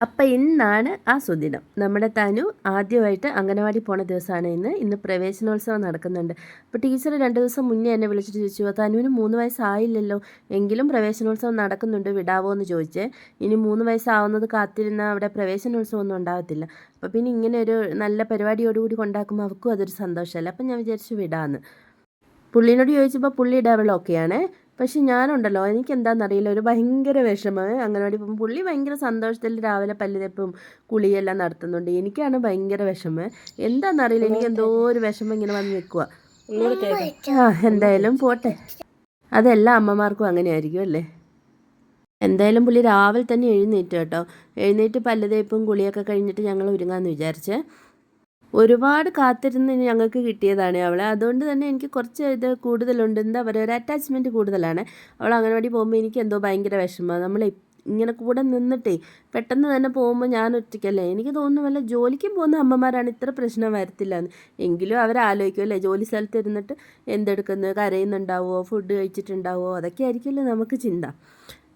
അപ്പം ഇന്നാണ് ആ സുദിനം. നമ്മുടെ തനു ആദ്യമായിട്ട് അംഗനവാടി പോണ ദിവസമാണ് ഇന്ന്. ഇന്ന് പ്രവേശനോത്സവം നടക്കുന്നുണ്ട്. അപ്പോൾ ടീച്ചർ രണ്ട് ദിവസം മുന്നേ എന്നെ വിളിച്ചിട്ട് ചോദിച്ചു തനുവിന് മൂന്ന് വയസ്സായില്ലല്ലോ. എങ്കിലും പ്രവേശനോത്സവം നടക്കുന്നുണ്ട്. വിടാവോ? എന്ന് ചോദിച്ചേ. ഇനി മൂന്ന് വയസ്സാവുന്നത് കാത്തിരുന്ന അവിടെ പ്രവേശനോത്സവം ഒന്നും ഉണ്ടാകത്തില്ല അപ്പോൾ പിന്നെ ഇങ്ങനെ ഒരു നല്ല പരിപാടിയോടുകൂടി കൊണ്ടാക്കുമ്പോൾ അവർക്കും അതൊരു സന്തോഷമല്ല അപ്പം ഞാൻ വിചാരിച്ചു വിടാമെന്ന് പുള്ളിനോട് ചോദിച്ചപ്പോൾ പുള്ളി ഡബിൾ ഓക്കെയാണ് പക്ഷെ ഞാനുണ്ടല്ലോ എനിക്ക് എന്താണെന്നറിയില്ല ഒരു ഭയങ്കര വിഷമം. അങ്ങനവാടി ഇപ്പം പുള്ളി ഭയങ്കര സന്തോഷത്തിൽ രാവിലെ പല്ലുതെപ്പും കുളിയെല്ലാം നടത്തുന്നുണ്ട്. എനിക്കാണ് ഭയങ്കര വിഷമം. എന്താണെന്നറിയില്ല എനിക്ക് എന്തോ ഒരു വിഷമം ഇങ്ങനെ വന്ന് നിൽക്കുക ആ എന്തായാലും പോട്ടെ. അതെല്ലാ അമ്മമാർക്കും അങ്ങനെ ആയിരിക്കും അല്ലേ? എന്തായാലും പുള്ളി രാവിലെ തന്നെ എഴുന്നേറ്റ് കേട്ടോ. എഴുന്നേറ്റ് പല്ലുതേപ്പും കുളിയൊക്കെ കഴിഞ്ഞിട്ട് ഞങ്ങൾ ഒരുങ്ങാമെന്ന് വിചാരിച്ചേ. ഒരുപാട് കാത്തിരുന്ന് ഞങ്ങൾക്ക് കിട്ടിയതാണ് അവളെ. അതുകൊണ്ട് തന്നെ എനിക്ക് കുറച്ച് ഇത് കൂടുതലുണ്ട്. എന്താ പറയുക ഒരു അറ്റാച്ച്മെന്റ് കൂടുതലാണ്. അവൾ അംഗനവാടി പോകുമ്പോൾ എനിക്ക് എന്തോ ഭയങ്കര വിഷമമാണ് നമ്മൾ ഇങ്ങനെ കൂടെ നിന്നിട്ടേ പെട്ടെന്ന് തന്നെ പോകുമ്പോൾ ഞാൻ ഒറ്റയ്ക്കല്ലേ? എനിക്ക് തോന്നുന്നു വല്ല ജോലിക്ക് പോകുന്ന അമ്മമാരാണ് ഇത്ര പ്രശ്നം വരത്തില്ല എന്ന് എങ്കിലും അവരാലോചിക്കുമല്ലേ ജോലി സ്ഥലത്ത് ഇരുന്നിട്ട് എന്തെടുക്കുന്നു? കരയുന്നുണ്ടാവുമോ? ഫുഡ് കഴിച്ചിട്ടുണ്ടാവുമോ? അതൊക്കെ ആയിരിക്കുമല്ലോ നമുക്ക് ചിന്ത.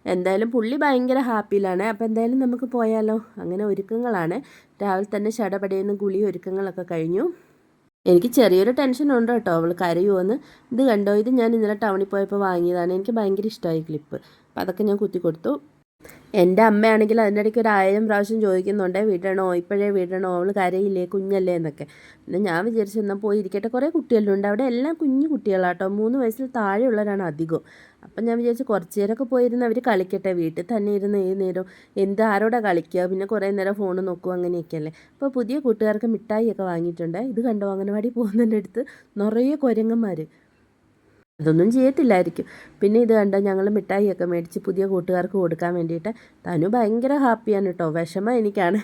എന്തായാലും പുള്ളി ഭയങ്കര ഹാപ്പിയിലാണ്. അപ്പോൾ എന്തായാലും നമുക്ക് പോയാലോ? അങ്ങനെ ഒരുക്കങ്ങളാണ്. രാവിലെ തന്നെ ഷടപടയുന്ന ഗുളി ഒരുക്കങ്ങളൊക്കെ കഴിഞ്ഞു. എനിക്ക് ചെറിയൊരു ടെൻഷൻ ഉണ്ട് കേട്ടോ. അവൾ കരയുമെന്ന് ഇത് കണ്ടോ? ഇത് ഞാൻ ഇന്നലെ ടൗണിൽ പോയപ്പോൾ വാങ്ങിയതാണ്. എനിക്ക് ഭയങ്കര ഇഷ്ടമായി ക്ലിപ്പ് അപ്പോൾ അതൊക്കെ ഞാൻ കുത്തി കൊടുത്തു. എന്റെ അമ്മയാണെങ്കിൽ അതിന്റെ ഇടയ്ക്ക് ഒരു ആയിരം പ്രാവശ്യം ചോദിക്കുന്നുണ്ട് വിടണോ ഇപ്പോഴേ വിടണോ അവൾ കരയില്ലേ? കുഞ്ഞല്ലേ? എന്നൊക്കെ. പിന്നെ ഞാൻ വിചാരിച്ചു എന്നാൽ പോയി ഇരിക്കട്ടെ. കുറേ കുട്ടികളുണ്ട്. അവിടെ എല്ലാം കുഞ്ഞു കുട്ടികളാട്ടോ. മൂന്ന് വയസ്സിൽ താഴെയുള്ളവരാണ് അധികം അപ്പം ഞാൻ വിചാരിച്ചു കുറച്ച് നേരമൊക്കെ പോയിരുന്ന് അവർ കളിക്കട്ടെ. വീട്ടിൽ തന്നെ ഇരുന്ന് ഏത് നേരം എന്ത് ആരോടെ കളിക്കുക? പിന്നെ കുറേ നേരം ഫോൺ നോക്കും അങ്ങനെയൊക്കെയല്ലേ. അപ്പോൾ പുതിയ കൂട്ടുകാർക്ക് മിഠായിയൊക്കെ വാങ്ങിയിട്ടുണ്ട്. ഇത് കണ്ടോ? അംഗനവാടി പോകുന്നതിന്റെ അടുത്ത് നിറയെ കുരങ്ങന്മാർ അതൊന്നും ചെയ്യത്തില്ലായിരിക്കും. പിന്നെ ഇത് കണ്ട ഞങ്ങൾ മിഠായിയൊക്കെ മേടിച്ച് പുതിയ കൂട്ടുകാർക്ക് കൊടുക്കാൻ വേണ്ടിയിട്ട് തനു ഭയങ്കര ഹാപ്പിയാണ് കേട്ടോ. വിഷമം എനിക്കാണ്.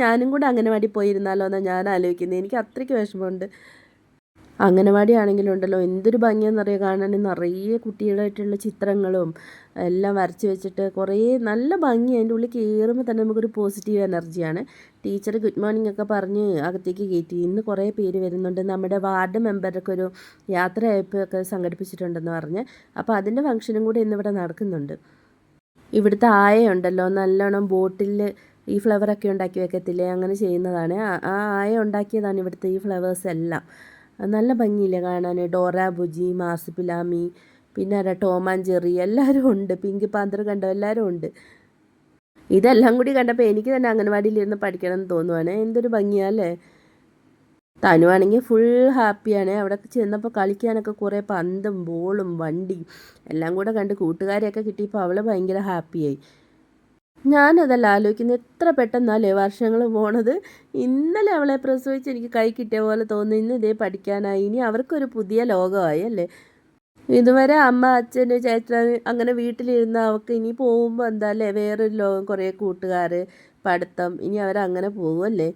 ഞാനും കൂടെ അംഗനവാടി പോയിരുന്നാലോ എന്നാണ് ഞാൻ ആലോചിക്കുന്നത് എനിക്ക് അത്രയ്ക്ക് വിഷമമുണ്ട്. അംഗനവാടി ആണെങ്കിലും ഉണ്ടല്ലോ എന്തൊരു ഭംഗിയാണെന്നറിയാം കാണാൻ നിറയെ കുട്ടികളായിട്ടുള്ള ചിത്രങ്ങളും എല്ലാം വരച്ച് വെച്ചിട്ട് കുറേ നല്ല ഭംഗി. അതിന്റെ ഉള്ളിൽ കയറുമ്പോൾ തന്നെ നമുക്കൊരു പോസിറ്റീവ് എനർജിയാണ്. ടീച്ചർ ഗുഡ് മോർണിംഗ് ഒക്കെ പറഞ്ഞ് അകത്തേക്ക് കയറ്റി. ഇന്ന് കുറേ പേര് വരുന്നുണ്ട്. നമ്മുടെ വാർഡ് മെമ്പറൊക്കെ ഒരു യാത്രയയപ്പൊക്കെ സംഘടിപ്പിച്ചിട്ടുണ്ടെന്ന് പറഞ്ഞ്. അപ്പോൾ അതിന്റെ ഫംഗ്ഷനും കൂടി ഇന്നിവിടെ നടക്കുന്നുണ്ട്. ഇവിടുത്തെ ആയുണ്ടല്ലോ നല്ലോണം ബോട്ടിൽ ഈ ഫ്ലവറൊക്കെ ഉണ്ടാക്കി വെക്കത്തില്ലേ? അങ്ങനെ ചെയ്യുന്നതാണ്. ആ ആയ ഉണ്ടാക്കിയതാണ് ഇവിടുത്തെ ഈ ഫ്ലവേഴ്സ് എല്ലാം. നല്ല ഭംഗിയില്ലേ കാണാൻ ഡോറ ബുജി മാർസിപ്പിലാമി പിന്നെ ആരാ? ടോമാൻ എല്ലാവരും ഉണ്ട്. പിങ്ക് പാന്തർ കണ്ടോ? എല്ലാവരും ഉണ്ട്. ഇതെല്ലാം കൂടി കണ്ടപ്പോൾ എനിക്ക് തന്നെ അംഗനവാടിയിലിരുന്ന് പഠിക്കണം എന്ന് തോന്നുവാണ്. എന്തൊരു ഭംഗിയാല്ലേ തനുവാണെങ്കിൽ ഫുൾ ഹാപ്പിയാണ് അവിടെ ചെന്നപ്പോൾ കളിക്കാനൊക്കെ കുറേ പന്തും ബോളും വണ്ടിയും എല്ലാം കൂടെ കണ്ട് കൂട്ടുകാരെയൊക്കെ കിട്ടിയപ്പോൾ അവൾ ഭയങ്കര ഹാപ്പിയായി ഞാനതല്ല ആലോചിക്കുന്നത് എത്ര പെട്ടെന്നല്ലേ വർഷങ്ങൾ പോണത്? ഇന്നലെ അവളെ പ്രസവിച്ച് എനിക്ക് കൈ കിട്ടിയ പോലെ തോന്നുന്നു. ഇന്ന് ഇതേ പഠിക്കാനായി. ഇനി അവർക്കൊരു പുതിയ ലോകമായി അല്ലേ? ഇതുവരെ അമ്മ അച്ഛൻ ചേട്ടൻ അങ്ങനെ വീട്ടിലിരുന്ന അവൾക്ക് ഇനി പോകുമ്പോൾ എന്താ അല്ലേ? വേറൊരു ലോകം. കുറേ കൂട്ടുകാർ പഠിത്തം. ഇനി അവരങ്ങനെ പോകുമല്ലേ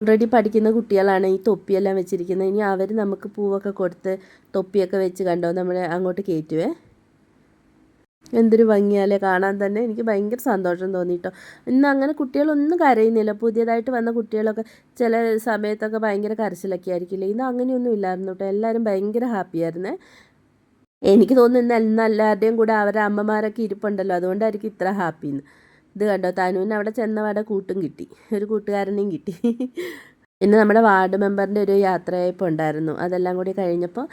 ഓൾറെഡി പഠിക്കുന്ന കുട്ടികളാണ് ഈ തൊപ്പിയെല്ലാം വെച്ചിരിക്കുന്നത്. ഇനി അവർ നമുക്ക് പൂവൊക്കെ കൊടുത്ത് തൊപ്പിയൊക്കെ വെച്ച് കണ്ടോ? നമ്മളെ അങ്ങോട്ട് കയറ്റുവേ. എന്തൊരു ഭംഗിയാലേ കാണാൻ തന്നെ. എനിക്ക് ഭയങ്കര സന്തോഷം തോന്നിയിട്ടോ ഇന്ന് അങ്ങനെ കുട്ടികളൊന്നും കരയുന്നില്ല. പുതിയതായിട്ട് വന്ന കുട്ടികളൊക്കെ ചില സമയത്തൊക്കെ ഭയങ്കര കരച്ചിലൊക്കെ ആയിരിക്കില്ല? ഇന്ന് അങ്ങനെയൊന്നും ഇല്ലായിരുന്നു കേട്ടോ എല്ലാവരും ഭയങ്കര ഹാപ്പിയായിരുന്നേ എനിക്ക് തോന്നുന്നു ഇന്ന് എല്ലാവരുടെയും കൂടെ അവരുടെ അമ്മമാരൊക്കെ ഇരിപ്പുണ്ടല്ലോ. അതുകൊണ്ടായിരിക്കും ഇത്ര ഹാപ്പിന്ന് ഇത് കണ്ടോ? തനുവിന് അവിടെ ചെന്നവാടെ കൂട്ടും കിട്ടി. ഒരു കൂട്ടുകാരനെയും കിട്ടി. പിന്നെ നമ്മുടെ വാർഡ് മെമ്പറിന്റെ ഒരു യാത്രയയപ്പ് ഉണ്ടായിരുന്നു. അതെല്ലാം കൂടി കഴിഞ്ഞപ്പോൾ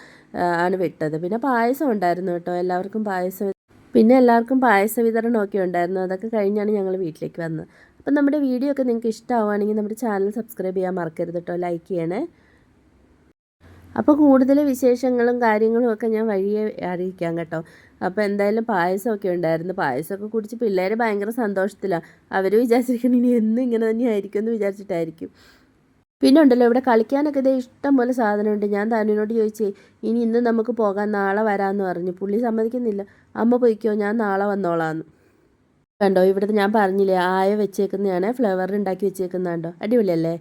ആണ് വിട്ടത്. പിന്നെ പായസം ഉണ്ടായിരുന്നു കേട്ടോ എല്ലാവർക്കും പായസം പിന്നെ എല്ലാവർക്കും പായസ വിതരണമൊക്കെ ഉണ്ടായിരുന്നു. അതൊക്കെ കഴിഞ്ഞാണ് ഞങ്ങൾ വീട്ടിലേക്ക് വന്നത്. അപ്പം നമ്മുടെ വീഡിയോ ഒക്കെ നിങ്ങൾക്ക് ഇഷ്ടമാവുകയാണെങ്കിൽ നമ്മുടെ ചാനൽ സബ്സ്ക്രൈബ് ചെയ്യാൻ മറക്കരുത് കേട്ടോ. ലൈക്ക് ചെയ്യണേ. അപ്പോൾ കൂടുതൽ വിശേഷങ്ങളും കാര്യങ്ങളും ഒക്കെ ഞാൻ വഴിയെ അറിയിക്കാം കേട്ടോ. അപ്പോൾ എന്തായാലും പായസമൊക്കെ ഉണ്ടായിരുന്നു. പായസമൊക്കെ കുടിച്ച് പിള്ളേർ ഭയങ്കര സന്തോഷത്തിലാണ് അവർ വിചാരിച്ചിരിക്കണം ഇനി എന്നും ഇങ്ങനെ തന്നെ ആയിരിക്കും എന്ന് വിചാരിച്ചിട്ടായിരിക്കും. പിന്നെ ഉണ്ടല്ലോ ഇവിടെ കളിക്കാനൊക്കെ ഇതേ ഇഷ്ടം പോലെ സാധനമുണ്ട്. ഞാൻ താനുവിനോട് ചോദിച്ചേ ഇനി ഇന്ന് നമുക്ക് പോകാൻ നാളെ വരാമെന്ന് പറഞ്ഞു. പുള്ളി സമ്മതിക്കുന്നില്ല. അമ്മ പോയിക്കോ ഞാൻ നാളെ വന്നോളാന്ന്. കണ്ടോ ഇവിടുത്തെ ഞാൻ പറഞ്ഞില്ലേ ആയ വെച്ചേക്കുന്നതാണ് ഫ്ലവർ ഉണ്ടാക്കി വെച്ചേക്കുന്നതാണ്ടോ അടിപൊളിയല്ലേ?